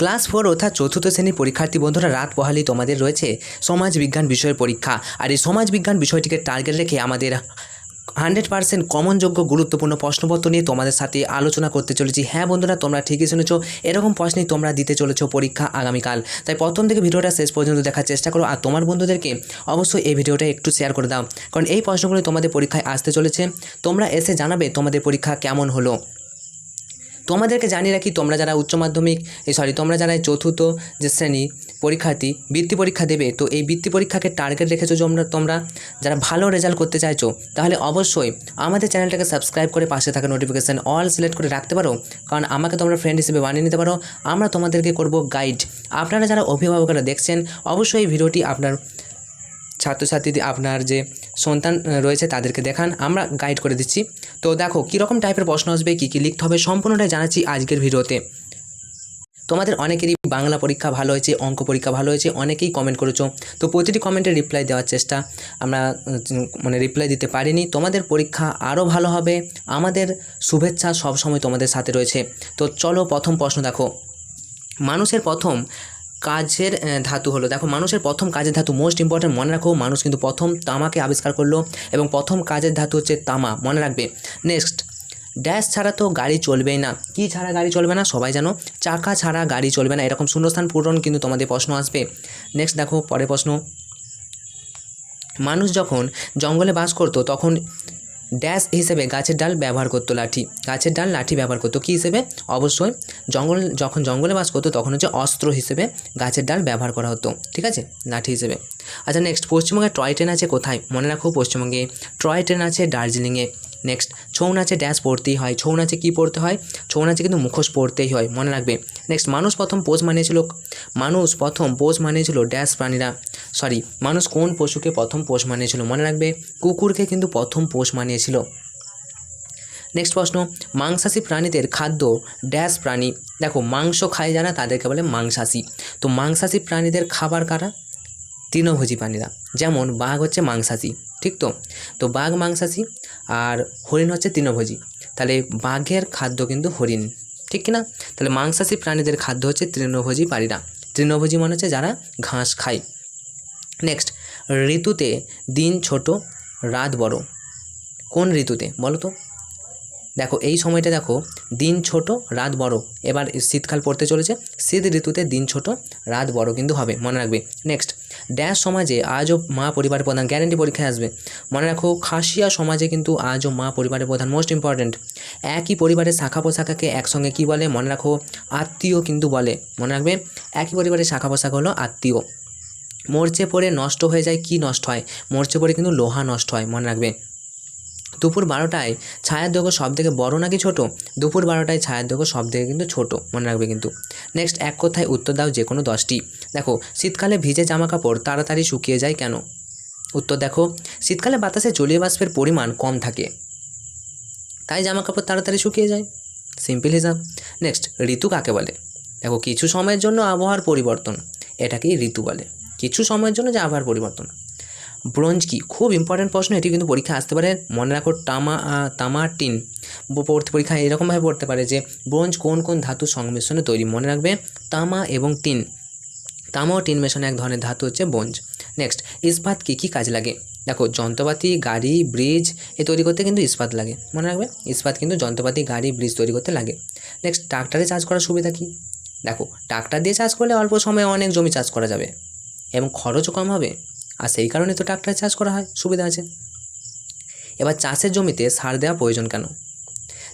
Class four অর্থাৎ চতুর্থ শ্রেণির পরীক্ষার্থী বন্ধুরা, রাত পহালি তোমাদের রয়েছে সমাজ বিজ্ঞান বিষয়ের পরীক্ষা। আর এই সমাজ বিজ্ঞান বিষয়টিকে টার্গেট রেখে আমাদের হান্ড্রেড পার্সেন্ট কমনযোগ্য গুরুত্বপূর্ণ প্রশ্নপত্র নিয়ে তোমাদের সাথে আলোচনা করতে চলেছি। হ্যাঁ বন্ধুরা, তোমরা ঠিকই শুনেছো, এরকম প্রশ্নই তোমরা দিতে চলেছ পরীক্ষা আগামীকাল। তাই প্রথম থেকে ভিডিওটা শেষ পর্যন্ত দেখার চেষ্টা করো আর তোমার বন্ধুদেরকে অবশ্যই এই ভিডিওটা একটু শেয়ার করে দাও। কারণ এই প্রশ্নগুলো তোমাদের পরীক্ষায় আসতে চলেছে। তোমরা এসে জানাবে তোমাদের পরীক্ষা কেমন হলো। তোমাদেরকে জানিয়ে রাখি, তোমরা যারা উচ্চ মাধ্যমিক, এই সরি তোমরা যারা চতুর্থ যে শ্রেণি পরীক্ষার্থী, বৃত্তি পরীক্ষা দেবে, তো এই বৃত্তি পরীক্ষাকে টার্গেট রেখেছো তোমরা তোমরা যারা ভালো রেজাল্ট করতে চাইছো, তাহলে অবশ্যই আমাদের চ্যানেলটাকে সাবস্ক্রাইব করে পাশে থাকা নোটিফিকেশান অল সিলেক্ট করে রাখতে পারো। কারণ আমাকে তোমরা ফ্রেন্ড হিসেবে বানিয়ে নিতে পারো, আমরা তোমাদেরকে করব গাইড আপনারা যারা অভিভাবকরা দেখছেন, অবশ্যই ভিডিওটি আপনার ছাত্রছাত্রী আপনার যে সন্তান রয়েছে তাদেরকে দেখান। আমরা গাইড করে দিচ্ছি। তো দেখো, কীরকম টাইপের প্রশ্ন আসবে, কী কী লিখতে হবে, সম্পূর্ণটাই জানাচ্ছি আজকের ভিডিওতে। তোমাদের অনেকেরই বাংলা পরীক্ষা ভালো হয়েছে, অঙ্ক পরীক্ষা ভালো হয়েছে, অনেকেই কমেন্ট করেছ। তো প্রতিটি কমেন্টে রিপ্লাই দেওয়ার চেষ্টা। আমরা মানে রিপ্লাই দিতে পারিনি। তোমাদের পরীক্ষা আরও ভালো হবে। আমাদের শুভেচ্ছা সবসময় তোমাদের সাথে রয়েছে। তো চলো প্রথম প্রশ্ন দেখো। মানুষের প্রথম কাজের ধাতু হলো। দেখো, মানুষের প্রথম কাজের ধাতু মোস্ট ইম্পর্টেন্ট মনে রাখো, মানুষ কিন্তু প্রথম তামাকে আবিষ্কার করল এবং প্রথম কাজের ধাতু হচ্ছে তামা, মনে রাখবে। নেক্সট ড্যাশ ছাড়া তো গাড়ি চলবেই না। কি ছাড়া গাড়ি চলবে না? সবাই জানো, চাকা ছাড়া গাড়ি চলবে না। এরকম শূন্যস্থান পূরণ কিন্তু তোমাদের প্রশ্ন আসবে। নেক্সট দেখো, পরের প্রশ্ন। মানুষ যখন জঙ্গলে বাস করতো, তখন ড্যাশ হিসেবে গাছের ডাল ব্যবহার করতো লাঠি। গাছের ডাল লাঠি ব্যবহার করতো। কী হিসেবে? অবশ্যই জঙ্গল, যখন জঙ্গলে বাস করতো তখন হচ্ছে অস্ত্র হিসেবে গাছের ডাল ব্যবহার করা হতো। ঠিক আছে? লাঠি হিসেবে। আচ্ছা নেক্সট পশ্চিমবঙ্গে টয় ট্রেন আছে কোথায়? মনে রাখো পশ্চিমবঙ্গে টয় ট্রেন আছে দার্জিলিংয়ে। নেক্সট ছৌ নাচে ড্যাশ পড়তেই হয়। ছৌ নাচে কী পড়তে হয়? ছৌ নাচে কিন্তু মুখোশ পড়তেই হয়। মনে রাখবে। নেক্সট মানুষ প্রথম পোষ মানিয়েছিল। মানুষ প্রথম পোষ মানিয়েছিল ড্যাশ প্রাণীরা। সরি মানুষ কোন পশুকে প্রথম পোষ মানিয়েছিল? মনে রাখবে, কুকুরকে কিন্তু প্রথম পোষ মানিয়েছিল। নেক্সট প্রশ্ন, মাংসাশী প্রাণীদের খাদ্য ড্যাশ প্রাণী। দেখো, মাংস খায় যারা, তাদেরকে বলে মাংসাশী। তো মাংসাশী প্রাণীদের খাবার কারা? তৃণভোজী প্রাণীরা। যেমন, বাঘ হচ্ছে মাংসাশী, ঠিক তো? তো বাঘ মাংসাশী আর হরিণ হচ্ছে তৃণভোজী। তাহলে বাঘের খাদ্য কিন্তু হরিণ, ঠিক কি না তাহলে মাংসাশী প্রাণীদের খাদ্য হচ্ছে তৃণভোজী প্রাণীরা তৃণভোজী মানে হচ্ছে যারা ঘাস খায়। নেক্সট ঋতুতে দিন ছোট, রাত বড়। কোন ঋতুতে? বলো তো। দেখো, এই সময়টা দেখো, দিন ছোট, রাত বড়। এবার শীতকাল পড়তে চলেছে, শীত ঋতুতে দিন ছোট, রাত বড় কিন্তু হবে, মনে রাখবে। নেক্সট ড্যাশ সমাজে আজও মা পরিবারের প্রধান গ্যারেন্টি পরীক্ষায় আসবে। মনে রাখো, খাসিয়া সমাজে কিন্তু আজও মা পরিবারের প্রধান মোস্ট ইম্পর্ট্যান্ট একই পরিবারের শাখা পোশাখাকে একসঙ্গে কী বলে? মনে রাখো, আত্মীয় কিন্তু বলে। মনে রাখবে? একই পরিবারের শাখা পোশাক হলো আত্মীয়। মরচে পড়ে নষ্ট হয়ে যায় কি নষ্ট হয়? মরচে পড়ে কিন্তু লোহা নষ্ট হয়, মনে রাখবে। দুপুর বারোটায় ছায়ার দৈর্ঘ্য সব থেকে বড় নাকি ছোট? দুপুর বারোটায় ছায়ার দৈর্ঘ্য সব থেকে কিন্তু ছোট, মনে রাখবে কিন্তু। নেক্সট এক কথায় উত্তর দাও যে কোনো দশটি। দেখো, শীতকালে ভিজে জামা কাপড় তাড়াতাড়ি শুকিয়ে যায় কেন? উত্তর দেখো, শীতকালে বাতাসে জলীয় বাষ্পের পরিমাণ কম থাকে। তাই জামা কাপড় তাড়াতাড়ি শুকিয়ে যায়। সিম্পল হিসাব। নেক্সট ঋতু কাকে বলে? দেখো, কিছু সময়ের জন্য আবহাওয়ার পরিবর্তন, এটাকেই ঋতু বলে। কিছু সময়ের জন্য যে আবহাওয়ার পরিবর্তন। ব্রোঞ্জ কি? খুব ইম্পর্ট্যান্ট প্রশ্ন, এটি কিন্তু পরীক্ষা আসতে পারে। মনে রাখো টামা তামা টিন ব- পড়তে পরীক্ষা এরকমভাবে পড়তে পারে যে, ব্রোঞ্জ কোন কোন ধাতুর সংমিশ্রণে তৈরি? মনে রাখবে, তামা এবং টিন। তামা ও টিন মেশানো এক ধরনের ধাতু হচ্ছে ব্রোঞ্জ। নেক্সট ইস্পাত কী? কী কাজ লাগে? দেখো, যন্ত্রপাতি, গাড়ি ব্রিজ এ তৈরি করতে কিন্তু ইস্পাত লাগে। মনে রাখবে, ইস্পাত কিন্তু যন্ত্রপাতি, গাড়ি ব্রিজ তৈরি করতে লাগে। নেক্সট ট্রাক্টরে চাষ করার সুবিধা কী? দেখো ট্রাক্টর দিয়ে চাষ করলে অল্প সময়ে অনেক জমি চাষ করা যাবে। এবং খরচও কম হবে। আর সেই কারণে তো ট্রাক্টরে চাষ করা হয়, সুবিধা আছে। এবার চাষের জমিতে সার দেওয়া প্রয়োজন কেন?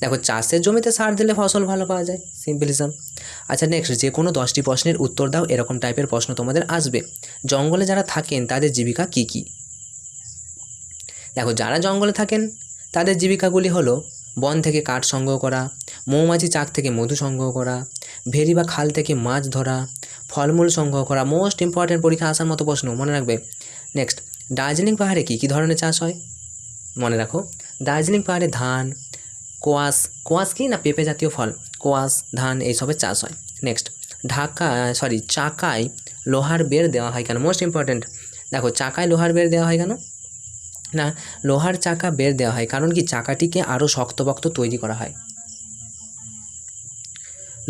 দেখো, চাষের জমিতে সার দিলে ফসল ভালো পাওয়া যায় সিম্পল হিসাব আচ্ছা নেক্সট যে কোনো দশটি প্রশ্নের উত্তর দাও, এরকম টাইপের প্রশ্ন তোমাদের আসবে। জঙ্গলে যারা থাকেন, তাদের জীবিকা কি কি? দেখো, যারা জঙ্গলে থাকেন, তাদের জীবিকাগুলি হলো বন থেকে কাঠ সংগ্রহ করা, মৌমাছি চাক থেকে মধু সংগ্রহ করা, ভেরি বা খাল থেকে মাছ ধরা ফলমূল সংগ্রহ করা মোস্ট ইম্পর্ট্যান্ট পরীক্ষা আসার মতো প্রশ্ন, মনে রাখবে। নেক্সট দার্জিলিং পাহাড়ে কী কী ধরনের চাষ হয়? মনে রাখো, দার্জিলিং পাহাড়ে ধান কোয়াশ কোয়াশ কি না পেঁপে জাতীয় ফল? কোয়াশ ধান, এইসবের চাষ হয়। নেক্সট ঢাকা সরি চাকায় লোহার বের দেওয়া হয় কেন? মোস্ট ইম্পর্ট্যান্ট দেখো, চাকায় লোহার বের দেওয়া হয় কেন? না, লোহার চাকা বের দেওয়া হয়। কারণ কি? চাকাটিকে আরও শক্তপোক্ত তৈরি করা হয়।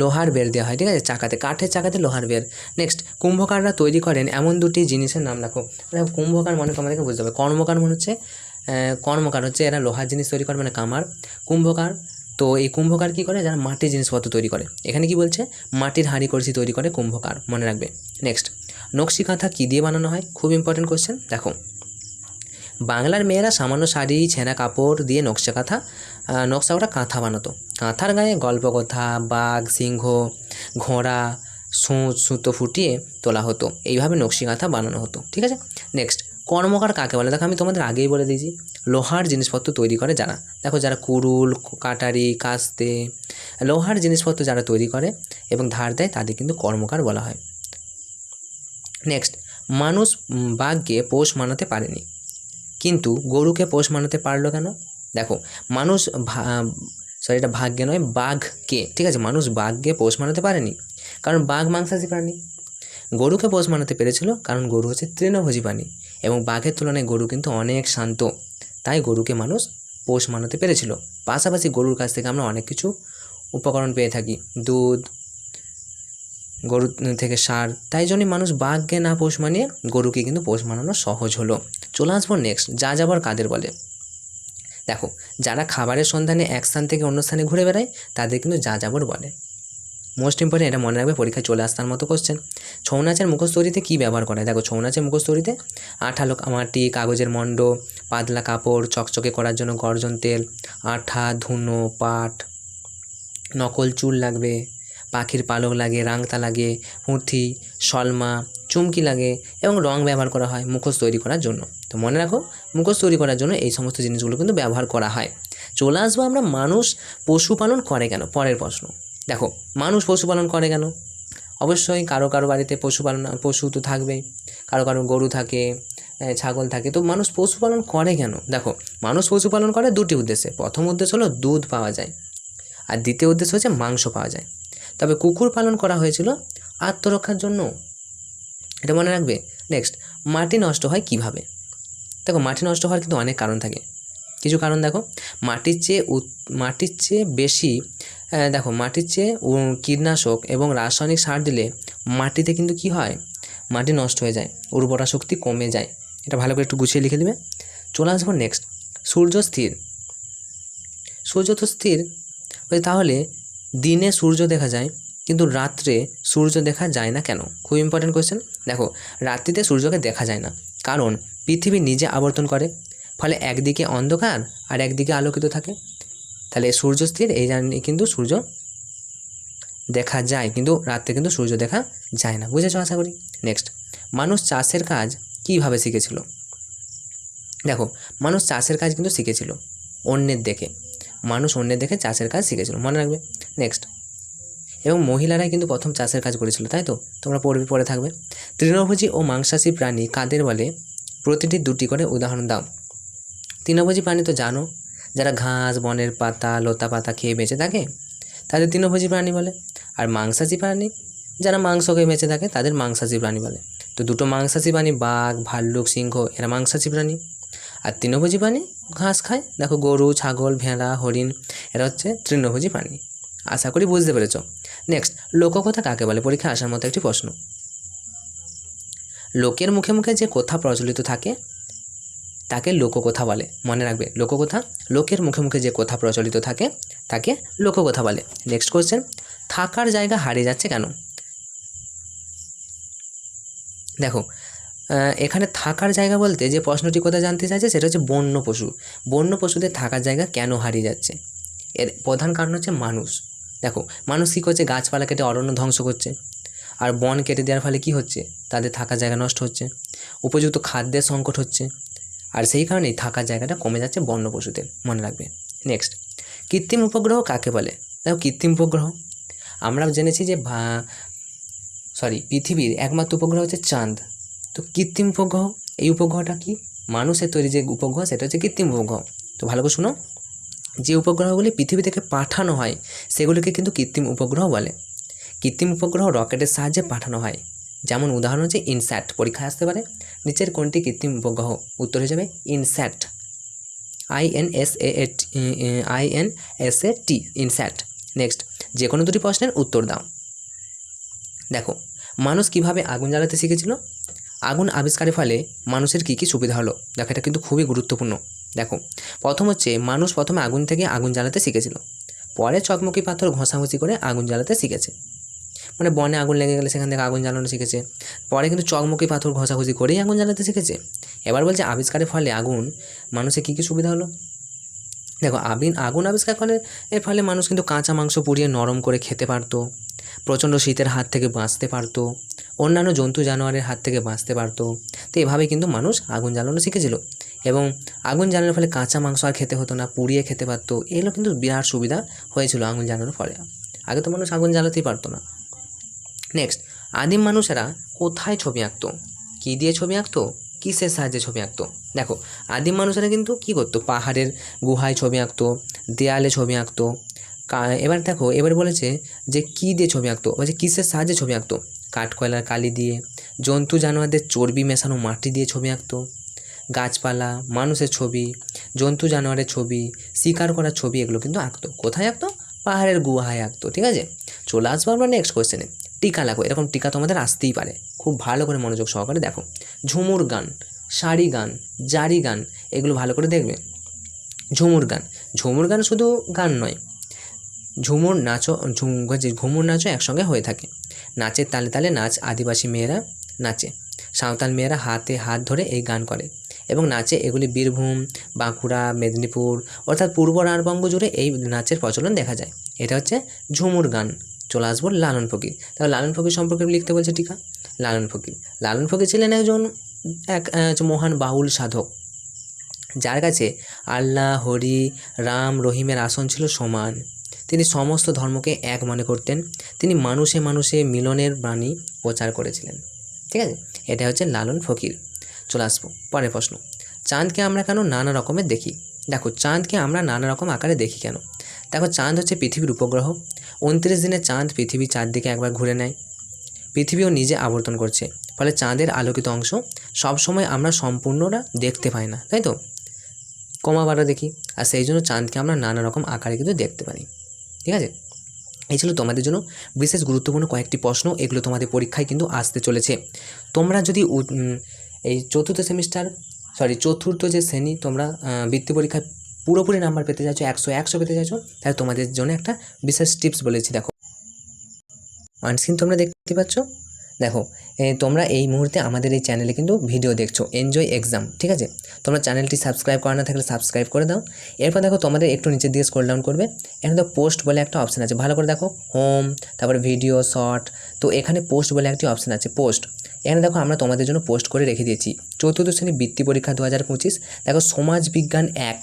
লোহার বের দেওয়া হয়, ঠিক আছে? চাকাতে, কাঠের চাকাতে লোহার বের নেক্সট কুম্ভকাররা তৈরি করেন এমন দুটি জিনিসের নাম রাখো। কুম্ভকার মানে তোমাদেরকে বুঝতে হবে। কর্মকার মনে হচ্ছে কর্মকার হচ্ছে এরা লোহার জিনিস তৈরি করে মানে কামার। কুম্ভকার, তো এই কুম্ভকার কী করে? যারা মাটির জিনিসপত্র তৈরি করে। এখানে কি বলছে? মাটির হাঁড়ি কলসি তৈরি করে কুম্ভকার, মনে রাখবে। নেক্সট নকশি কাঁথা কী দিয়ে বানানো হয়? খুব ইম্পর্টেন্ট কোশ্চেন দেখো। বাংলার মেয়েরা সামান্য শাড়ি, ছেঁড়া কাপড় দিয়ে নকশা কাঁথা নকশা করা কাঁথা বানাতো। কাঁথার গায়ে গল্পকথা, বাঘ, সিংহ, ঘোড়া, সুঁচ, সুতো ফুটিয়ে তোলা হতো। এইভাবে নকশি কাঁথা বানানো হতো, ঠিক আছে? নেক্সট কর্মকার কাকে বলে? দেখো আমি তোমাদের আগেই বলে দিয়েছি, লোহার জিনিসপত্র তৈরি করে যারা। দেখো যারা কুরুল, কাটারি, কাস্তে, লোহার জিনিসপত্র যারা তৈরি করে এবং ধার দেয়, তাদের কিন্তু কর্মকার বলা হয়। নেক্সট মানুষ বাঘকে পোষ মানাতে পারেনি। কিন্তু গরুকে পোষ মানাতে পারল কেন? দেখো, মানুষ সরি এটা ভাগ্যে নয়, বাঘকে, ঠিক আছে? মানুষ বাঘকে পোষ মানাতে পারেনি, কারণ বাঘ মাংসাশী প্রাণী। গরুকে পোষ মানাতে পেরেছিল, কারণ গরু হচ্ছে তৃণভোজী প্রাণী, এবং বাঘের তুলনায় গরু কিন্তু অনেক শান্ত, তাই গরুকে মানুষ পোষ মানাতে পেরেছিল। পাশাপাশি গরুর কাছ থেকে আমরা অনেক কিছু উপকরণ পেয়ে থাকি, দুধ, গরু থেকে সার, তাই জন্যই মানুষ বাঘকে না পোষ মানিয়ে গরুকে কিন্তু পোষ মানানো সহজ হলো। চলে আসব নেক্সট যা যাবার কাদের বলে। দেখো, যারা খাবারের সন্ধানে এক স্থান থেকে অন্য স্থানে ঘুরে বেড়ায়, তাদের কিন্তু যা যাবর বলে। মোস্ট ইম্পর্টেন্ট এটা মনে রাখবে, পরীক্ষায় চলে আসার মতো কোশ্চেন ছৌ নাচের মুখোশ তৈরিতে কী ব্যবহার করে দেখো ছৌ নাচের মুখোশ তৈরিতে আঠালো মাটি কাগজের মণ্ড পাতলা কাপড়, চকচকে করার জন্য গর্জন তেল, আঠা, ধুনো, পাট, নকল চুল লাগবে, পাখির পালক লাগে, রাংতা লাগে, পুঁথি সলমা চুমকি লাগে এবং রং ব্যবহার করা হয় মুখোশ তৈরি করার জন্য। তো মনে রাখো, মুখোশ তৈরি করার জন্য এই সমস্ত জিনিসগুলো কিন্তু ব্যবহার করা হয়। চলে আসব আমরা মানুষ পশুপালন করে কেন? পরের প্রশ্ন। দেখো, মানুষ পশুপালন করে কেন? অবশ্যই কারও কারও বাড়িতে পশুপালন, পশু তো থাকবেই, কারও কারও গরু থাকে ছাগল থাকে, তো মানুষ পশুপালন করে কেন? দেখো, মানুষ পশুপালন করে দুটি উদ্দেশ্যে। প্রথম উদ্দেশ্য হলো দুধ পাওয়া যায়, আর দ্বিতীয় উদ্দেশ্য হচ্ছে মাংস পাওয়া যায়। তবে কুকুর পালন করা হয়েছিল আত্মরক্ষার জন্য। এটা মনে রাখবে? নেক্সট মাটি নষ্ট হয় কীভাবে? দেখো, মাটি নষ্ট হওয়ার কিন্তু অনেক কারণ থাকে। কিছু কারণ দেখো, মাটির চেয়ে মাটির চেয়ে বেশি দেখো, মাটির চেয়ে কীটনাশক এবং রাসায়নিক সার দিলে মাটিতে কিন্তু কি হয়? মাটি নষ্ট হয়ে যায়, উর্বরা শক্তি কমে যায়। এটা ভালো করে একটু গুছিয়ে লিখে দেবে। চলে আসব নেক্সট সূর্য স্থির। সূর্য তো স্থির, তাহলে দিনে সূর্য দেখা যায় কিন্তু রাত্রে সূর্য দেখা যায় না কেন? খুব ইম্পর্টেন্ট কোয়েশ্চেন দেখো, রাত্রিতে সূর্যকে দেখা যায় না। কারণ, পৃথিবী নিজে আবর্তন করে। ফলে একদিকে অন্ধকার আর একদিকে আলোকিত থাকে। তাহলে সূর্য স্থির, এই জানি কিন্তু সূর্য দেখা যায়। কিন্তু রাত্রে কিন্তু সূর্য দেখা যায় না। বুঝেছ আশা করি? নেক্সট মানুষ চাষের কাজ কীভাবে শিখেছিল? দেখো, মানুষ চাষের কাজ কিন্তু শিখেছিল। অন্যের দেখে। মানুষ অন্যের দেখে চাষের কাজ শিখেছিল। মনে রাখবে? নেক্সট এবং মহিলারাই কিন্তু প্রথম চাষের কাজ করেছিল, তাই তো? তোমরা পড়বে, পড়ে থাকবে। তৃণভোজী ও মাংসাশী প্রাণী কাদের বলে? প্রতিটি দুটি করে উদাহরণ দাও। তৃণভোজী প্রাণী তো জানো, যারা ঘাস, বনের পাতা, লতা পাতা খেয়ে বেঁচে থাকে, তাদের তৃণভোজী প্রাণী বলে। আর মাংসাশী প্রাণী, যারা মাংস খেয়ে বেঁচে থাকে, তাদের মাংসাশী প্রাণী বলে। তো দুটো মাংসাশী প্রাণী, বাঘ, ভাল্লুক, সিংহ, এরা মাংসাশী প্রাণী। আর তৃণভোজী প্রাণী, ঘাস খায়। দেখো গরু, ছাগল, ভেড়া, হরিণ, এরা হচ্ছে তৃণভোজী প্রাণী। আশা করি বুঝতে পেরেছ। নেক্সট লোককথা কাকে বলে? পরীক্ষা আসার মতো একটি প্রশ্ন। লোকের মুখে মুখে যে কথা প্রচলিত থাকে, তাকে লোককথা বলে। মনে রাখবে, লোককথা, লোকের মুখে মুখে যে কথা প্রচলিত থাকে, তাকে লোককথা বলে। নেক্সট কোশ্চেন থাকার জায়গা হারিয়ে যাচ্ছে কেন? দেখো এখানে থাকার জায়গা বলতে যে প্রশ্নটি কথা জানতে চাইছে, সেটা হচ্ছে বন্য পশু। বন্য পশুদের থাকার জায়গা কেন হারিয়ে যাচ্ছে? এর প্রধান কারণ হচ্ছে মানুষ। দেখো, মানুষ কী করছে? গাছপালা কেটে অরণ্য ধ্বংস করছে। আর বন কেটে দেওয়ার ফলে কি হচ্ছে? তাদের থাকার জায়গা নষ্ট হচ্ছে। উপযুক্ত খাদ্যের সংকট হচ্ছে। আর সেই কারণেই থাকার জায়গাটা কমে যাচ্ছে বন্য পশুদের, মনে রাখবে। নেক্সট কৃত্রিম উপগ্রহ কাকে বলে? দেখো, কৃত্রিম উপগ্রহ। আমরা জেনেছি যে সরি পৃথিবীর একমাত্র উপগ্রহ হচ্ছে চাঁদ। তো কৃত্রিম উপগ্রহ, এই উপগ্রহটা কি? মানুষের তৈরি যে উপগ্রহ, সেটা হচ্ছে কৃত্রিম উপগ্রহ। তো ভালো করে শুনো। যে উপগ্রহগুলি পৃথিবী থেকে পাঠানো হয়, সেগুলিকে কিন্তু কৃত্রিম উপগ্রহ বলে। কৃত্রিম উপগ্রহ রকেটের সাহায্যে পাঠানো হয়। যেমন উদাহরণ হচ্ছে ইনস্যাট, পরীক্ষায় আসতে পারে। নিচের কোনটি কৃত্রিম উপগ্রহ? উত্তর হয়ে যাবে INSAT. S A I N S A T, INSAT. Next, যে কোনো দুটি প্রশ্নের উত্তর দাও। দেখো, মানুষ কীভাবে আগুন জ্বালাতে শিখেছিল? আগুন আবিষ্কারের ফলে মানুষের কী কী সুবিধা হলো? দেখো, এটা কিন্তু খুবই গুরুত্বপূর্ণ। দেখো, প্রথম হচ্ছে মানুষ প্রথমে আগুন থেকে আগুন জ্বালাতে শিখেছিল। পরে চকমকি পাথর ঘষাঘষি করে আগুন জ্বালাতে শিখেছে। মানে বনে আগুন লেগে গেলে সেখান থেকে আগুন জ্বালানো শিখেছে। পরে কিন্তু চকমকি পাথর ঘষাঘষি করেই আগুন জ্বালাতে শিখেছে। এবার বলছে আবিষ্কারের ফলে আগুন মানুষের কী কী সুবিধা হলো? দেখো, আবিন, আগুন আবিষ্কার ফলে, এর ফলে মানুষ কিন্তু কাঁচা মাংস পুড়িয়ে নরম করে খেতে পারতো, প্রচণ্ড শীতের হাত থেকে বাঁচতে পারতো, অন্যান্য জন্তু জানোয়ারের হাত থেকে বাঁচতে পারতো। তো এভাবে কিন্তু মানুষ আগুন জ্বালানো শিখেছিল। এবং আগুন জ্বালানোর ফলে কাঁচা মাংস আর খেতে হতো না, পুড়িয়ে খেতে পারতো। এগুলো কিন্তু বিরাট সুবিধা হয়েছিল আগুন জ্বালানোর ফলে। আগে তো মানুষ আগুন জ্বালাতেই পারতো না। নেক্সট আদিম মানুষেরা কোথায় ছবি আঁকতো? কী দিয়ে ছবি আঁকতো? কিসের সাহায্যে ছবি আঁকতো? দেখো, আদিম মানুষেরা কিন্তু কী করতো? পাহাড়ের গুহায় ছবি আঁকতো, দেয়ালে ছবি আঁকতো। এবার দেখো, এবার বলেছে যে কী দিয়ে ছবি আঁকতো? বলছে কিসের সাহায্যে ছবি আঁকতো? কাঠকয়লার কালি দিয়ে। জন্তু জানোয়ারদের চর্বি মেশানো মাটি দিয়ে ছবি আঁকতো। গাছপালা, মানুষের ছবি, জন্তু জানোয়ারের ছবি, শিকার করার ছবি, এগুলো কিন্তু আঁকতো। কোথায় আঁকতো? পাহাড়ের গুহায় আঁকতো, ঠিক আছে? চলে আসব আমরা নেক্সট কোয়েশ্চেনে টিকা লাগো এরকম টিকা তোমাদের আসতেই পারে। খুব ভালো করে মনোযোগ সহকারে দেখো। ঝুমুর গান, শাড়ি গান, জারি গান, এগুলো ভালো করে দেখবে। ঝুমুর গান ঝুমুর গান শুধু গান নয়। ঝুমুর নাচও, ঝুম, যে ঘুমুর নাচও একসঙ্গে হয়ে থাকে। নাচের তালে তালে নাচ, আদিবাসী মেয়েরা নাচে। সাঁওতাল মেয়েরা হাতে হাত ধরে এই গান করে। এবং নাচে এগুলি বীরভূম, বাঁকুড়া, মেদিনীপুর অর্থাৎ পূর্ব রাঢ়বঙ্গ জুড়ে এই নাচের প্রচলন দেখা যায়। এটা হচ্ছে ঝুমুর গান। চলে আসব লালন ফকির। তাহলে লালন ফকির সম্পর্কে লিখতে বলছে টিকা? লালন ফকির। লালন ফকির ছিলেন একজন, এক মহান বাউল সাধক। যার কাছে আল্লাহ, হরি, রাম, রহিমের আসন ছিল সমান। তিনি সমস্ত ধর্মকে এক মনে করতেন। তিনি মানুষে মানুষে মিলনের বাণী প্রচার করেছিলেন। ঠিক আছে? এটা হচ্ছে লালন ফকির। চলে আসব, পরের প্রশ্ন। চাঁদকে আমরা কেন নানা রকমের দেখি? দেখো, চাঁদকে আমরা নানা রকম আকারে দেখি কেন? দেখো, চাঁদ হচ্ছে পৃথিবীর উপগ্রহ। উনত্রিশ দিনে চাঁদ পৃথিবীর চারদিকে একবার ঘুরে নেয়। পৃথিবীও নিজে আবর্তন করছে। ফলে চাঁদের আলোকিত অংশ সবসময় আমরা সম্পূর্ণরা দেখতে পাই না, তাই তো? কমা বাড়া দেখি। আর সেই জন্য চাঁদকে আমরা নানা রকম আকারে কিন্তু দেখতে পারি। ঠিক আছে? এই ছিল তোমাদের জন্য বিশেষ গুরুত্বপূর্ণ কয়েকটি প্রশ্ন। এগুলো তোমাদের পরীক্ষায় কিন্তু আসতে চলেছে। তোমরা যদি এই চতুর্থ সেমিস্টার সরি চতুর্থ যে শ্রেণি তোমরা বৃত্তি পরীক্ষায় পুরোপুরি নাম্বার পেতে চাইছো, একশো একশো পেতে চাইছো, তাহলে তোমাদের জন্য একটা বিশেষ টিপস বলেছি, দেখো। অনস্ক্রিন তোমরা দেখতে পাচ্ছ? দেখো তোমরা এই মুহূর্তে আমাদের এই চ্যানেলে কিন্তু ভিডিও দেখছ এনজয় এক্সাম ঠিক আছে? তোমরা চ্যানেলটি সাবস্ক্রাইব করা না থাকলে সাবস্ক্রাইব করে দাও। এরপর দেখো, তোমাদের একটু নিচের দিকে স্ক্রল ডাউন করবে, এখানে তো পোস্ট বলে একটা অপশান আছে, ভালো করে দেখো হোম তারপরে ভিডিও শর্ট তো এখানে পোস্ট বলে একটি অপশান আছে পোস্ট এখানে দেখো আমরা তোমাদের জন্য পোস্ট করে রেখে দিয়েছি। চতুর্থ শ্রেণি বৃত্তি পরীক্ষা দু হাজার পঁচিশ। দেখো সমাজবিজ্ঞান এক।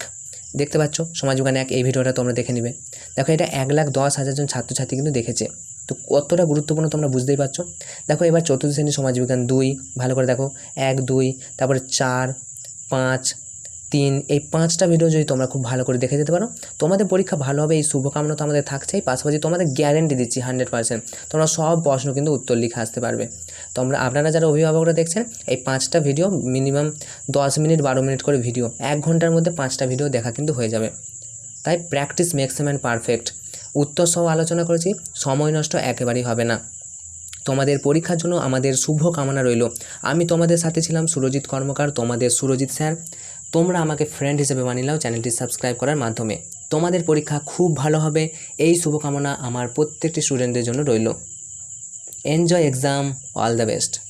দেখতে পাচ্ছ? সমাজবিজ্ঞান এক, এই ভিডিওটা তোমরা দেখে নেবে। দেখো এটা এক লাখ দশ হাজার জন ছাত্রছাত্রী কিন্তু দেখেছে। তো কতটা গুরুত্বপূর্ণ তোমরা বুঝতেই পারছ? দেখো এবার চতুর্থ শ্রেণি সমাজবিজ্ঞান দুই, ভালো করে দেখো। এক, দুই, তারপরে চার, পাঁচ তিন, এই পাঁচটা ভিডিও যদি তোমরা খুব ভালো করে দেখে যেতে পারো, তোমাদের পরীক্ষা ভালো হবে, এই শুভকামনা তো আমাদের থাকছেই পাশাপাশি তোমাদের গ্যারেন্টি দিচ্ছি হান্ড্রেড পার্সেন্ট তোমরা সব প্রশ্ন কিন্তু উত্তর লিখে আসতে পারবে। তোমরা, আপনারা যারা অভিভাবকরা দেখছেন, এই পাঁচটা ভিডিও মিনিমাম দশ মিনিট বারো মিনিট করে ভিডিও এক ঘণ্টার মধ্যে পাঁচটা ভিডিও দেখা কিন্তু হয়ে যাবে। তাই প্র্যাকটিস মেক্স ম্যান পারফেক্ট উত্তর সহ আলোচনা করেছি, সময় নষ্ট একেবারেই হবে না। তোমাদের পরীক্ষার জন্য আমাদের শুভ কামনা রইল। আমি তোমাদের সাথে ছিলাম সুরজিৎ কর্মকার, তোমাদের সুরজিৎ স্যার। তোমরা আমাকে ফ্রেন্ড হিসেবে মানিয়ে নাও চ্যানেলটি সাবস্ক্রাইব করার মাধ্যমে। তোমাদের পরীক্ষা খুব ভালো হবে। এই শুভকামনা আমার প্রত্যেকটি স্টুডেন্টদের জন্য রইল। Enjoy exam all the best